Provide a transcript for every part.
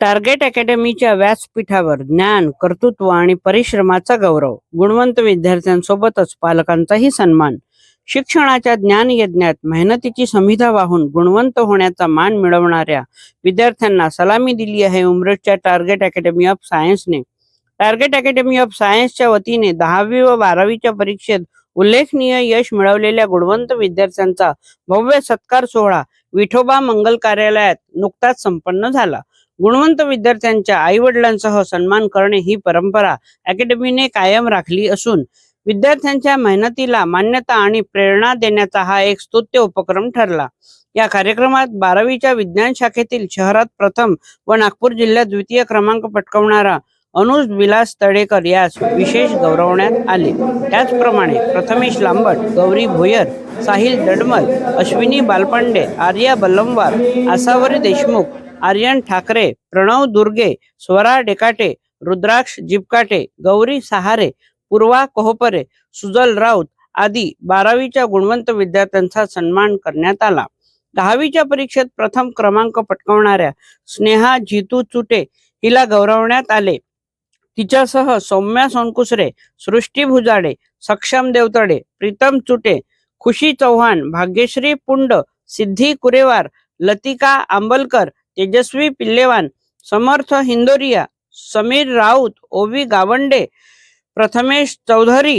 Target अकॅडमीच्या व्यासपीठावर ज्ञान कर्तृत्व आणि परिश्रमाचा गौरव. गुणवंत विद्यार्थ्यांसोबतच पालकांचाही सन्मान. शिक्षणाच्या ज्ञान यज्ञात मेहनतीची समिधा वाहून गुणवंत होण्याचा मान मिळवणाऱ्या विद्यार्थ्यांना सलामी दिली आहे उमरेडच्या टार्गेट अकॅडमी ऑफ सायन्सने. टार्गेट अकॅडमी ऑफ सायन्सच्या वतीने दहावी व बारावीच्या परीक्षेत उल्लेखनीय यश मिळवलेल्या गुणवंत विद्यार्थ्यांचा भव्य सत्कार सोहळा विठोबा मंगल कार्यालयात नुकताच संपन्न झाला. गुणवंत विद्यार्थ्यांच्या आई वडिलांसह सन्मान करणे ही परंपरा अकॅडमीने कायम राखली असून विद्यार्थ्यांच्या मेहनतीला मान्यता आणि प्रेरणा देण्याचा हा एक स्तुत्य उपक्रम ठरला. या कार्यक्रमात बारावीच्या विज्ञान शाखेतील शहरात प्रथम व नागपूर जिल्ह्यात द्वितीय क्रमांक पटकवणारा अनुज विलास तळेकर यास विशेष गौरवण्यात आले. त्याचप्रमाणे प्रथमेश लांबट गौरी भोयर साहिल दडमल अश्विनी बालपांडे आर्या बल्लमवार आसावरी देशमुख आर्यन ठाकरे प्रणव दुर्गे स्वरा डेकाटे रुद्राक्ष जिपकाटे गौरी सहारे पूर्वा कोहपरे सुजल राऊत आदी बारावीच्या गुणवंत विद्यार्थ्यांचा सन्मान करण्यात आला. दहावीच्या परीक्षेत प्रथम क्रमांक पटकावणाऱ्या स्नेहा जितू चुटे हिला गौरवण्यात आले. तिच्यासह सौम्या सोनकुसरे सृष्टी भुजाडे सक्षम देवतडे प्रीतम चुटे खुशी चौहान भाग्यश्री पुंड सिद्धी कुरेवार लतिका आंबलकर तेजस्वी पिल्लेवान समर्थ हिंदोरिया समीर राऊत ओवी गावंडे प्रथमेश चौधरी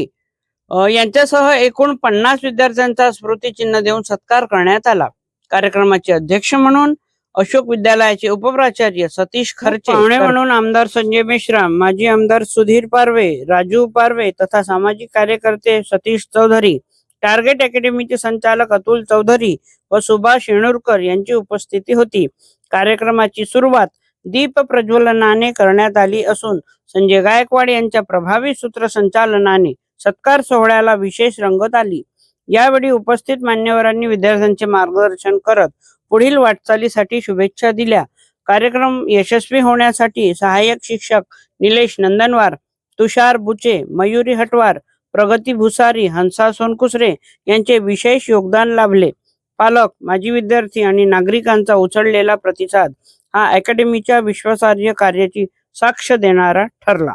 यांच्यासह एकूण पन्नास विद्यार्थ्यांचा स्मृतिचिन्ह देऊन सत्कार करण्यात आला. कार्यक्रमाचे अध्यक्ष म्हणून अशोक विद्यालयाचे उपप्राचार्य सतीश खर्चे. पाहुणे म्हणून आमदार संजय मेश्राम माजी आमदार सुधीर पारवे राजू पारवे तथा सामाजिक कार्यकर्ते सतीश चौधरी टार्गेट अकॅडमीचे संचालक अतुल चौधरी व सुभाष येणूरकर यांची उपस्थिती होती. कार्यक्रमाची सुरुवात दीप प्रज्वलनाने करण्यात आली असून संजय गायकवाड यांच्या प्रभावी सूत्रसंचालनाने सत्कार सोहळ्याला विशेष रंगत आली. यावेळी उपस्थित मान्यवरांनी विद्यार्थ्यांचे मार्गदर्शन करत पुढील वाटचालीसाठी शुभेच्छा दिल्या. कार्यक्रम यशस्वी होण्यासाठी सहाय्यक शिक्षक निलेश नंदनवार तुषार बुचे मयुरी हटवार प्रगती भुसारी हंसा सोनकुसरे यांचे विशेष योगदान लाभले. पालक माजी विद्यार्थी आणि नागरिकांचा उचललेला प्रतिसाद हा अकॅडमीच्या विश्वासार्ह कार्याची साक्ष देणारा ठरला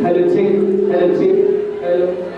Hello, check. Hello, check.